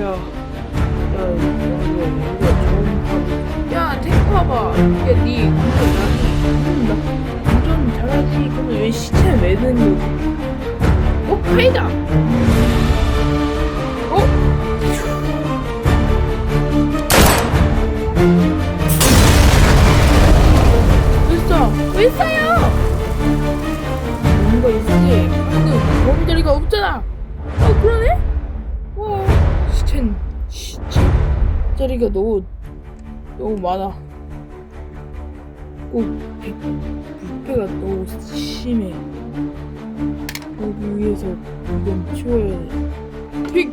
야, 야, 탱크 봐봐. 야, 니 운전 나니? 나 운전 잘하지. 그럼 왜 시체 왜 넣는 거지? 어, 카이다. 어? 왜 쏴? 왜 쏴요? 뭔가 이상해. 방금 범자리가 없잖아. 어, 그러네? 시체 자리가 너무 너무 많아. 꼭 백, 부패가 너무 심해. 여기 위에서 이건 치워야 돼. 픽.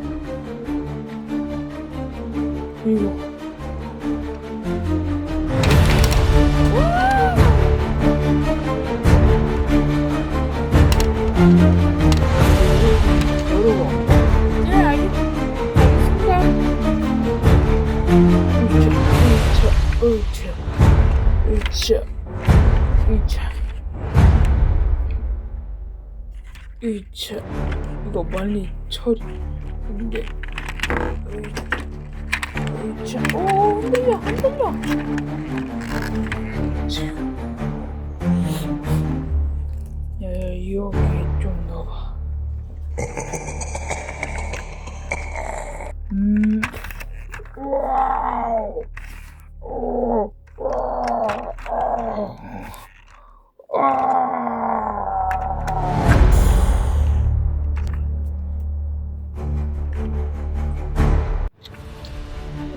그리고 열어 으쌰, 으쌰, 으쌰, 으쌰. 으쌰. 이거 빨리 처리. 근데, 으쌰. 오, 흔들려, 흔들려. 으쌰. 야, 야, 여기 좀 넣어봐. 음.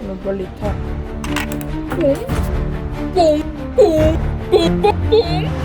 그럼 빨리 타. 뽕. 뽕. 뽕. 뽕. 뽕. 뽕.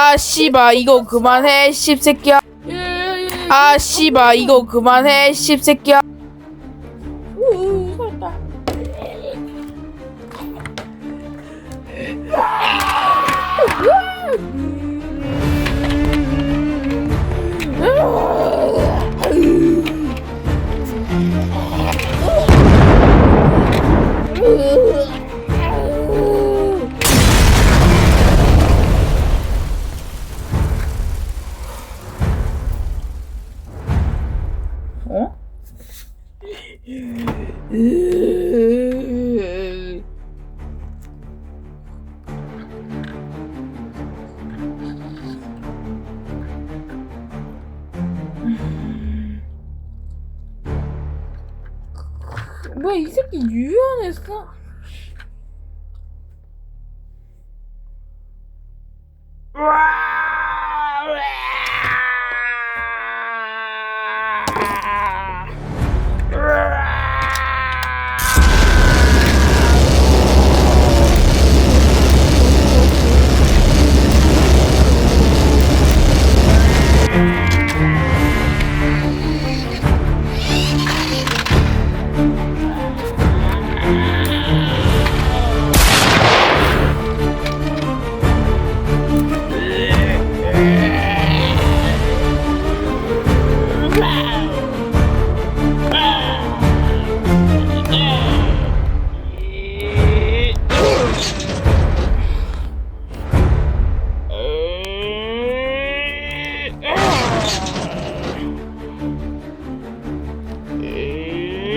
아 씨바 이거 그만해 씹새끼야. 아 씨바 이거 그만해 씹새끼야 뭐야 이 새끼 유연했어?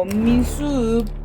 원민수읍